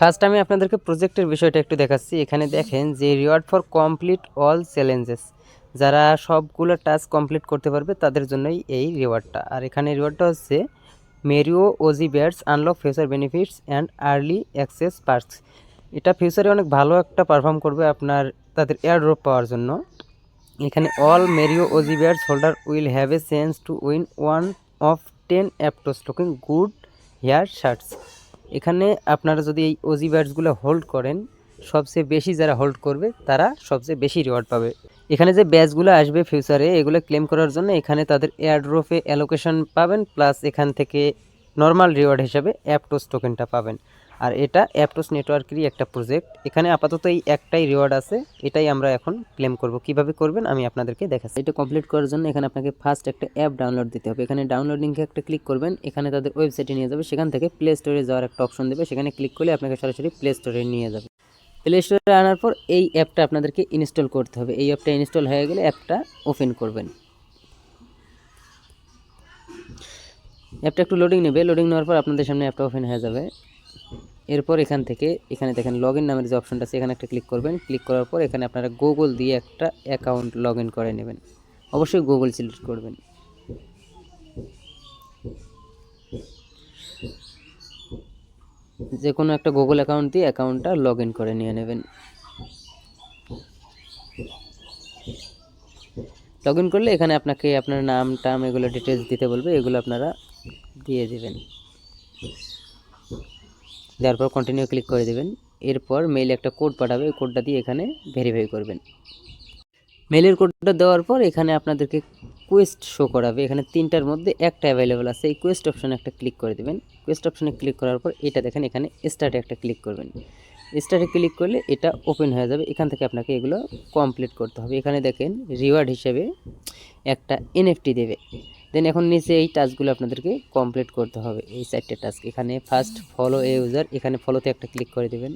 First আমি আপনাদেরকে প্রজেক্টের বিষয়টা একটু দেখাচ্ছি। এখানে দেখেন যে reward for complete all challenges যারা সবগুলো টাস্ক কমপ্লিট করতে পারবে, তাদের জন্যই এই রিওয়ার্ডটা আর এখানে রিওয়ার্ডটা হচ্ছে Mario OG bats unlock future benefits and early access perks এটা ফিউচারে অনেক ভালো একটা পারফর্ম করবে আপনার, তাদের এয়ার এয়ারড্রপ পাওয়ার জন্য। এখানে all Mario OG bats holder will have a chance to win one of ten Aptos looking good hair shirts এখানে আপনারা যদি এই ওজি ব্যাটসগুলো হোল্ড করেন, সবচেয়ে বেশি যারা হোল্ড করবে, তারা সবচেয়ে বেশি রিওয়ার্ড পাবে। এখানে যে ব্যাচগুলো আসবে ফিউচারে এগুলো ক্লেম করার জন্য এখানে তাদের এয়ারড্রপে অ্যালোকেশন পাবেন প্লাস এখান থেকে নর্মাল রিওয়ার্ড হিসাবে অ্যাপটোস টোকেনটা পাবেন। আর এটা অ্যাপটোস নেটওয়ার্কেরই একটা প্রজেক্ট এখানে আপাতত এই একটাই রিওয়ার্ড আছে, এটাই আমরা এখন ক্লেম করব। কীভাবে করবেন আমি আপনাদেরকে দেখাচ্ছি। এটা কমপ্লিট করার জন্য এখানে আপনাকে ফার্স্ট একটা অ্যাপ ডাউনলোড দিতে হবে। এখানে ডাউনলোড লিঙ্কে একটা ক্লিক করবেন, এখানে তাদের ওয়েবসাইটে নিয়ে যাবে। সেখান থেকে প্লে স্টোরে যাওয়ার একটা অপশন দেবে। সেখানে ক্লিক করলে আপনাকে সরাসরি প্লে স্টোরে নিয়ে যাবে। প্লে স্টোরে আনার পর এই অ্যাপটা আপনাদেরকে ইনস্টল করতে হবে। এই অ্যাপটা ইনস্টল হয়ে গেলে অ্যাপটা ওপেন করবেন। অ্যাপটা একটু লোডিং নেবে। লোডিং নেওয়ার পর আপনাদের সামনে অ্যাপটা ওপেন হয়ে যাবে। এরপর এখান থেকে, এখানে দেখেন লগ ইন নামের যে অপশনটা আছে, এখানে একটা ক্লিক করবেন। ক্লিক করার পর এখানে আপনারা গুগল দিয়ে একটা অ্যাকাউন্ট লগ ইন করে নেবেন। অবশ্যই গুগল সিলেক্ট করবেন। যে কোনো একটা গুগল অ্যাকাউন্ট দিয়ে অ্যাকাউন্টটা লগ ইন করে নিয়ে নেবেন। লগ ইন করলে এখানে আপনাকে আপনার নাম টাম এগুলো ডিটেলস দিতে বলবে, এগুলো আপনারা দিয়ে দেবেন। দেওয়ার পর কন্টিনিউ ক্লিক করে দেবেন। এরপর মেইলে একটা কোড পাঠাবে, ওই কোডটা দিয়ে এখানে ভেরিফাই করবেন। মেলের কোডটা দেওয়ার পর এখানে আপনাদেরকে কোয়েস্ট শো করাবে। এখানে তিনটার মধ্যে একটা অ্যাভেলেবেল আছে। এই কোয়েস্ট অপশানে একটা ক্লিক করে দেবেন। কোয়েস্ট অপশানে ক্লিক করার পর এটা দেখেন, এখানে স্টার্টে একটা ক্লিক করবেন। স্টার্টে ক্লিক করলে এটা ওপেন হয়ে যাবে। এখান থেকে আপনাকে এগুলো কমপ্লিট করতে হবে। এখানে দেখেন রিওয়ার্ড হিসেবে একটা এনএফটি দেবে। দেন এখন নিচে এই টাস্কগুলো আপনাদেরকে কমপ্লিট করতে হবে। এই চারটে টাস্ক এখানে ফার্স্ট ফলো এ ইউজার এখানে ফলোতে একটা ক্লিক করে দেবেন।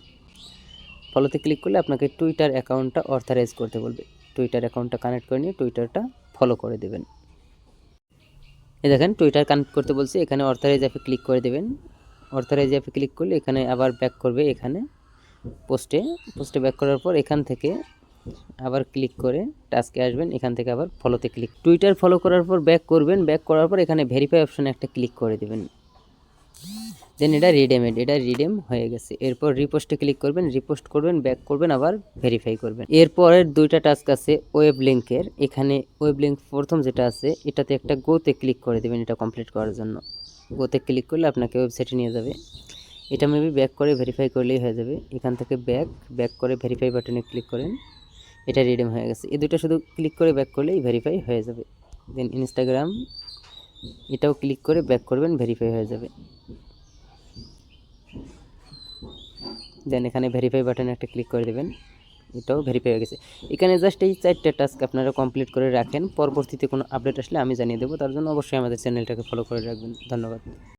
ফলোতে ক্লিক করলে আপনাকে টুইটার অ্যাকাউন্টটা অর্থারাইজ করতে বলবে। টুইটার অ্যাকাউন্টটা কানেক্ট করে নিয়ে টুইটারটা ফলো করে দেবেন। এই দেখেন টুইটার কানেক্ট করতে বলছে। এখানে অর্থারাইজ অ্যাপে ক্লিক করে দেবেন। অর্থারাইজ অ্যাপে ক্লিক করলে এখানে আবার ব্যাক করবে এখানে পোস্টে পোস্টে ব্যাক করার পর এখান থেকে আবার ক্লিক করে টাস্কে আসবেন, এখান থেকে আবার ফলোতে ক্লিক টুইটার ফলো করার পর ব্যাক করবেন ব্যাক করার পর এখানে ভেরিফাই অপশনে একটা ক্লিক করে দেবেন। দেন এটা রিডেমেড এটা রিডেম হয়ে গেছে। এরপর রিপোস্টে ক্লিক করবেন রিপোস্ট করবেন ব্যাক করবেন, আবার ভেরিফাই করবেন। এরপরের দুইটা টাস্ক আছে ওয়েব লিঙ্কের এখানে ওয়েব লিঙ্ক প্রথম যেটা আছে, এটাতে একটা গোতে ক্লিক করে দেবেন এটা কমপ্লিট করার জন্য। গোতে ক্লিক করলে আপনাকে ওয়েবসাইটে নিয়ে যাবে। এটা মেবি ব্যাক করে ভেরিফাই করলেই হয়ে যাবে। এখান থেকে ব্যাক ব্যাক করে ভেরিফাই বাটনে ক্লিক করেন। এটা রিডিম হয়ে গেছে। এই দুটো শুধু ক্লিক করে ব্যাক করলেই ভেরিফাই হয়ে যাবে। দেন ইনস্টাগ্রাম এটাও ক্লিক করে ব্যাক করবেন ভেরিফাই হয়ে যাবে। দেন এখানে ভেরিফাই বাটনে একটা ক্লিক করে দেবেন, এটাও ভেরিফাই হয়ে গেছে। এখানে জাস্ট এই চারটে টাস্ক আপনারা কমপ্লিট করে রাখেন। পরবর্তীতে কোনো আপডেট আসলে আমি জানিয়ে দেবো। তার জন্য অবশ্যই আমাদের চ্যানেলটাকে ফলো করে রাখবেন। ধন্যবাদ।